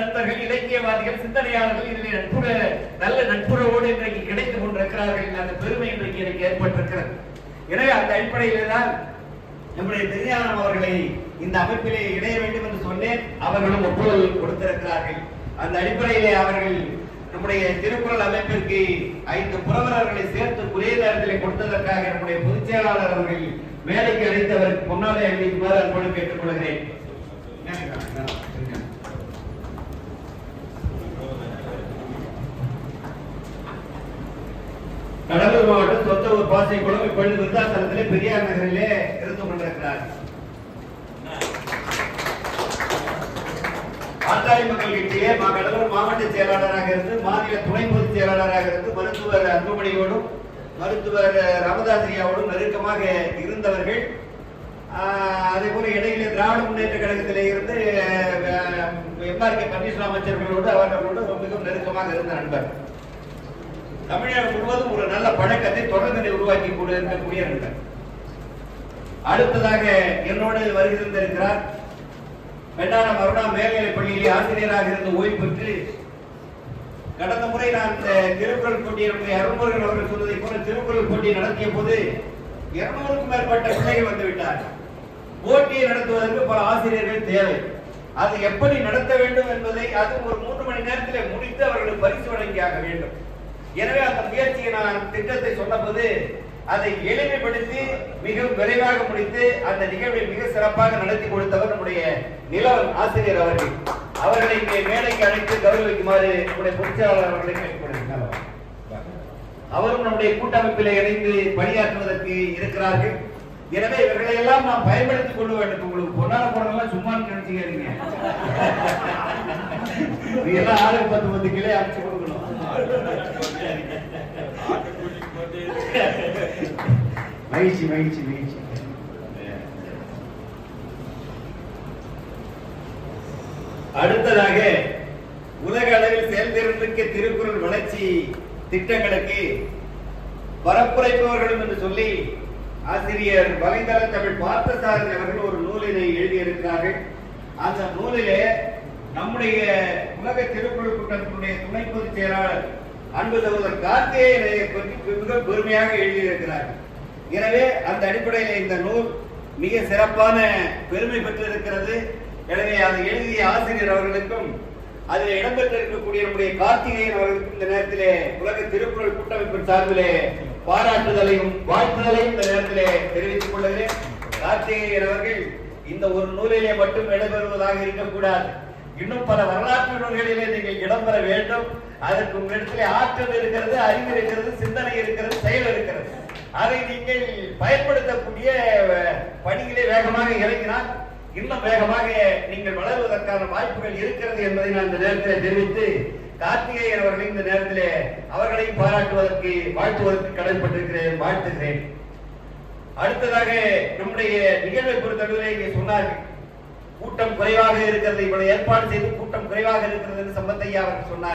நண்பர்கள் இலக்கியவாதிகள் சிந்தனையாளர்கள் இதில் நட்புற நல்ல நட்புறவோடு இன்றைக்கு கிடைத்துக் கொண்டிருக்கிறார்கள். அந்த பெருமை இன்றைக்கு எனக்கு ஏற்பட்டிருக்கிறது. எனவே அந்த அடிப்படையிலே தான் நம்முடைய பெரியாரம் அவர்களை இந்த அமைப்பிலே இணைய வேண்டும் என்று சொன்னேன். அவர்களும் ஒப்புதல் கொடுத்திருக்கிறார்கள். அந்த அடிப்படையிலே அவர்கள் நம்முடைய திருக்குறள் அமைப்பிற்கு ஐந்து புறவரர்களை சேர்த்து குறைய நேரத்தில் கொடுத்ததற்காக நம்முடைய பொதுச் செயலாளர் அவர்கள் வேலைக்கு அழைத்து அவருக்கு பொன்னாலை அணிவிக்குமாறு அன்போடு கேட்டுக்கொள்கிறேன் கடலூர் மாவட்டம் சொந்த ஊர் பாசைக்குளம் இப்பொழுது விருத்தாசலத்திலே பெரியார் நகரிலே இருந்து கொண்டிருக்கிறார். பாட்டாளி மக்கள் கட்சியிலே மா- கடலூர் மாவட்ட செயலாளராக இருந்து மாநில துணை பொதுச் செயலாளராக இருந்து மருத்துவர் அன்புமணியோடும் மருத்துவர் ராமதாசிரியாவோடும் நெருக்கமாக இருந்தவர்கள். ஆஹ், அதே போல இடையிலே திராவிட முன்னேற்ற கழகத்திலே இருந்து எம்ஆர் கே பன்னீர்செல்வம் அமைச்சர்களோடு அவர்களோடு மிகவும் நெருக்கமாக இருந்த நண்பர். தமிழகம் முழுவதும் ஒரு நல்ல உருவாக்கி கொண்டு நண்பர் அடுத்ததாக என்னோடு வருகிறந்திருக்கிறார் வெண்ணாரம் அருணா மேல்நிலைப் பள்ளியிலே ஆசிரியராக இருந்து ஓய்வு பெற்று கடந்த முறை நான் இந்த திருக்குறள் போட்டி நம்முடைய அருண்முருகன் அவர்கள் சொன்னதை போல திருக்குறள் போட்டி நடத்திய போது இருநூறுக்கும் மேற்பட்ட பிள்ளைகள் வந்துவிட்டார் போட்டியை நடத்துவதற்கு பல ஆசிரியர்கள் தேவை. அது எப்படி நடத்த வேண்டும் என்பதை அது ஒரு மூன்று மணி நேரத்தில் முடித்து அவர்களுக்கு பரிசு வழங்கியாக வேண்டும். எனவே அந்த முயற்சியை நான் திட்டத்தை சொன்னபோது அதை எளிமைப்படுத்தி மிக விரைவாக முடித்து அந்த நிகழ்வை மிக சிறப்பாக நடத்தி கொடுத்தவர் நம்முடைய நிலவன் ஆசிரியர் அவர்கள். அவர்களை இங்கே மேடைக்கு அழைத்து கௌரவிக்குமாறு நம்முடைய பொதுச்செயலாளர் அவர்களை கேட்டுக்கொண்டிருக்கிறார் அவரும் நம்முடைய கூட்டமைப்பில் இணைந்து பணியாற்றுவதற்கு இருக்கிறார்கள். எனவே இவர்களை எல்லாம் நாம் பயன்படுத்திக் கொள்ள வேண்டும். உங்களுக்கு பொன்னால போனதெல்லாம் சும்மா நினைச்சுக்கிறீங்க நீங்க எல்லாம் ஆளுக்கு பத்து பத்து கிளை அமைச்சு மகிழ்ச்சி மகிழ்ச்சி மகிழ்ச்சி. அடுத்ததாக உலக அளவில் செயல்திறன்மிக்க திருக்குறள் வளர்ச்சி திட்டங்களுக்கு பரப்புரைப்பவர்களும் என்று சொல்லி ஆசிரியர் வலைதள தமிழ் பார்த்தசாரதி அவர்கள் ஒரு நூலினை எழுதியிருக்கிறார்கள். அந்த நூலிலே நம்முடைய உலக திருக்குறள் கூட்டத்தினுடைய துணை பொதுச் செயலாளர் அன்பு சகோதரர் கார்த்திகேயனை பற்றி மிக பெருமையாக எழுதியிருக்கிறார். எனவே அந்த அடிப்படையில் இந்த நூல் மிக சிறப்பான பெருமை பெற்றிருக்கிறது. எனவே அதை எழுதிய ஆசிரியர் அவர்களுக்கும் அதில் இடம்பெற்றிருக்கக்கூடிய நம்முடைய கார்த்திகேயன் அவர்களுக்கும் இந்த நேரத்திலே உலக திருக்குறள் கூட்டமைப்பின் சார்பிலே பாராட்டுதலையும் வாழ்த்துதலையும் இந்த நேரத்திலே தெரிவித்துக் கொள்கிறேன். கார்த்திகேயன் அவர்கள் இந்த ஒரு நூலிலே மட்டும் இடம்பெறுவதாக இருக்கக்கூடாது. இன்னும் பல வரலாற்று நூல்களிலே நீங்கள் இடம்பெற வேண்டும். அதற்கு உங்களிடத்திலே ஆற்றல் இருக்கிறது அறிவு இருக்கிறது சிந்தனை இருக்கிறது செயல் இருக்கிறது. அதை நீங்கள் பயன்படுத்தக்கூடிய பணிகளை வேகமாக இறங்கினால் இன்னும் வேகமாக நீங்கள் வளருவதற்கான வாய்ப்புகள் இருக்கிறது என்பதை நான் இந்த நேரத்தில் தெரிவித்து கார்த்திகேயன் அவர்களை இந்த நேரத்திலே அவர்களையும் பாராட்டுவதற்கு வாழ்த்துவதற்கு கடன்பட்டிருக்கிறேன் வாழ்த்துகிறேன். அடுத்ததாக நம்முடைய நிகழ்வை பொறுத்தவரை சொன்னார்கள். கூட்டம் குறைவாக இருக்கிறது. இவ்வளவு ஏற்பாடு செய்து கூட்டம் குறைவாக இருக்கிறது என்று சம்பத்தையா அவர் சொன்னார்.